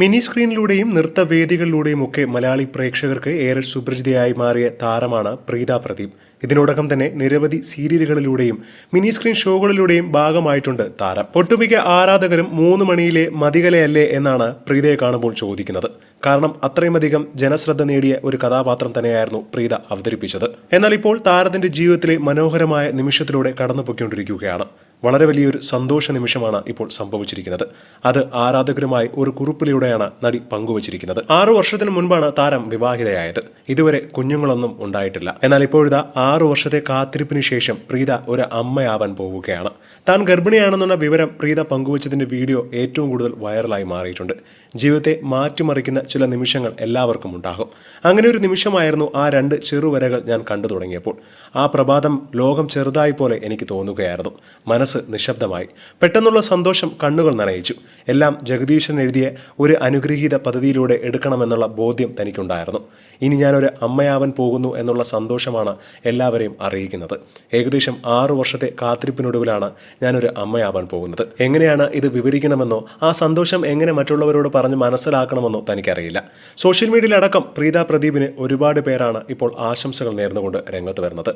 Mini സ്ക്രീനിലൂടെയും നൃത്തവേദികളിലൂടെയും ഒക്കെ മലയാളി പ്രേക്ഷകർക്ക് ഏറെ സുപരിചിതയായി മാറിയ താരമാണ് പ്രീത പ്രദീപ്. ഇതിനോടകം തന്നെ നിരവധി സീരിയലുകളിലൂടെയും മിനി സ്ക്രീൻ ഷോകളിലൂടെയും ഭാഗമായിട്ടുണ്ട് താരം. ഒട്ടുമിക്ക ആരാധകരും മൂന്ന് മണിയിലെ മതികലയല്ലേ എന്നാണ് പ്രീതയെ കാണുമ്പോൾ ചോദിക്കുന്നത്. കാരണം അത്രയുമധികം ജനശ്രദ്ധ നേടിയ ഒരു കഥാപാത്രം തന്നെയായിരുന്നു പ്രീത അവതരിപ്പിച്ചത്. എന്നാൽ ഇപ്പോൾ താരത്തിന്റെ ജീവിതത്തിലെ മനോഹരമായ നിമിഷത്തിലൂടെ കടന്നുപോയിക്കൊണ്ടിരിക്കുകയാണ്. വളരെ വലിയൊരു സന്തോഷ നിമിഷമാണ് ഇപ്പോൾ സംഭവിച്ചിരിക്കുന്നത്. അത് ആരാധകരുമായി ഒരു കുറിപ്പിലൂടെയാണ് നടി പങ്കുവച്ചിരിക്കുന്നത്. ആറു വർഷത്തിന് മുൻപാണ് താരം വിവാഹിതയായത്. ഇതുവരെ കുഞ്ഞുങ്ങളൊന്നും ഉണ്ടായിട്ടില്ല. എന്നാൽ ഇപ്പോഴിതാ ആറു വർഷത്തെ കാത്തിരിപ്പിന് ശേഷം പ്രീത ഒരു അമ്മയാവാൻ പോവുകയാണ്. താൻ ഗർഭിണിയാണെന്നുള്ള വിവരം പ്രീത പങ്കുവച്ചതിന്റെ വീഡിയോ ഏറ്റവും കൂടുതൽ വൈറലായി മാറിയിട്ടുണ്ട്. ജീവിതത്തെ മാറ്റിമറിക്കുന്ന ചില നിമിഷങ്ങൾ എല്ലാവർക്കും ഉണ്ടാകും. അങ്ങനെ ഒരു നിമിഷമായിരുന്നു ആ രണ്ട് ചെറുവരകൾ ഞാൻ കണ്ടു തുടങ്ങിയപ്പോൾ. ആ പ്രഭാതം ലോകം ചെറുതായി പോലെ എനിക്ക് തോന്നുകയായിരുന്നു. മനസ്സ് നിശബ്ദമായി. പെട്ടെന്നുള്ള സന്തോഷം കണ്ണുകൾ നനയിച്ചു. എല്ലാം ജഗദീശൻ എഴുതിയ ഒരു അനുഗ്രഹീത പദ്ധതിയിലൂടെ എടുക്കണമെന്നുള്ള ബോധ്യം തനിക്കുണ്ടായിരുന്നു. ഇനി ഞാനൊരു അമ്മയാവാൻ പോകുന്നു എന്നുള്ള സന്തോഷമാണ് എല്ലാവരെയും അറിയിക്കുന്നത്. ഏകദേശം ആറു വർഷത്തെ കാത്തിരിപ്പിനൊടുവിലാണ് ഞാനൊരു അമ്മയാവാൻ പോകുന്നത്. എങ്ങനെയാണ് ഇത് വിവരിക്കണമെന്നോ ആ സന്തോഷം എങ്ങനെ മറ്റുള്ളവരോട് പറഞ്ഞ് മനസ്സിലാക്കണമെന്നോ തനിക്കറിയില്ല. സോഷ്യൽ മീഡിയയിലടക്കം പ്രീത പ്രദീപിന് ഒരുപാട് പേരാണ് ഇപ്പോൾ ആശംസകൾ നേർന്നുകൊണ്ട് രംഗത്ത് വരുന്നത്.